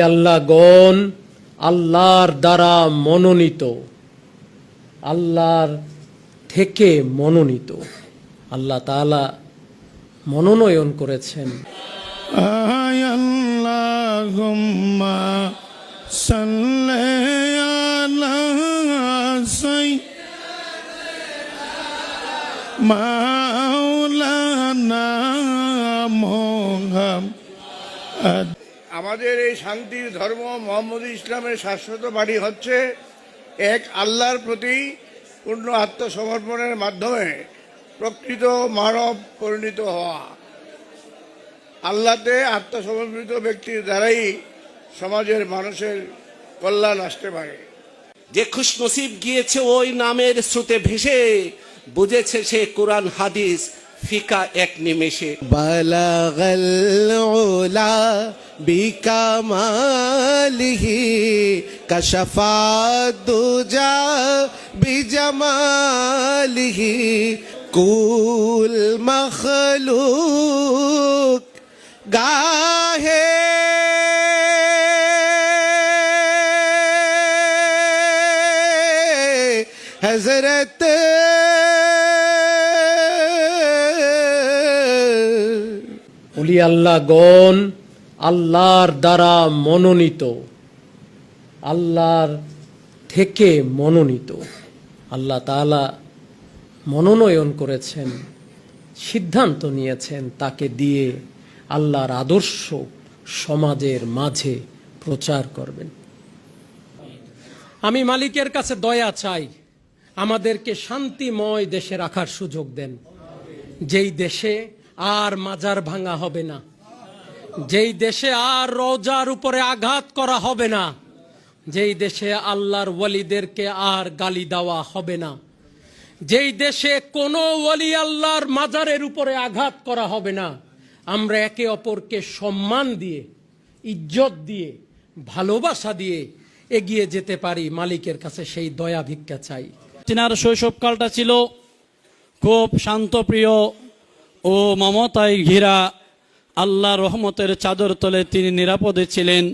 আল্লাহ গণ আল্লাহর দ্বারা মনোনীত। আল্লাহর থেকে মনোনীত। আল্লাহ তালা মনোনয়ন করেছেন। মাওলানা মোহাম আমাদের এই শান্তির ধর্ম মোহাম্মদ ইসলামের শাশ্বত বাড়ি হচ্ছে এক আল্লাহর প্রতি পূর্ণ আত্মসমর্পণের মাধ্যমে প্রকৃত মানব পরিণত হওয়া। আল্লাহতে আত্মসমর্পিত ব্যক্তির দ্বারাই সমাজের মানুষের কল্যাণ আসতে পারে। যে খুশনসিব গিয়েছে ওই নামের স্রোতে ভেসে বুঝেছে সে কোরআন, হাদিস ফিকা এক নিমেষে। বালাগাল উলা বিকামালিহি কশফা দুজা বিজমালিহি কুল মখলুক গাহে। হজরত অলি আল্লাহ গণ, আল্লাহর দ্বারা মনোনীত। আল্লাহর থেকে মনোনীত। আল্লাহ তাআলা মনোনয়ন করেছেন, সিদ্ধান্ত নিয়েছেন তাকে দিয়ে আল্লাহর আদর্শ সমাজের মাঝে প্রচার করবেন। আমি মালিকের কাছে দয়া চাই, আমাদেরকে শান্তিময় দেশে রাখার সুযোগ দেন। যেই দেশে আর মাজার ভাঙা হবে না। যেই দেশে আর রোজার উপরে আঘাত করা হবে না, যেই দেশে আল্লাহর ওয়ালিদেরকে আর গালি দেওয়া হবে না, যেই দেশে কোনো ওয়ালি আল্লাহর মাজারের উপরে আঘাত করা হবে না, আমরা একে অপরকে সম্মান দিয়ে, ইজ্জত দিয়ে, ভালোবাসা দিয়ে এগিয়ে যেতে পারি। মালিকের কাছে সেই দয়া ভিক্ষা চাই। তিনার শৈশবকালটা ছিল খুব শান্তপ্রিয় ও মমতায় ঘেরা আল্লাহ রহমতের চাদর তলে তিনি নিরাপদে ছিলেন।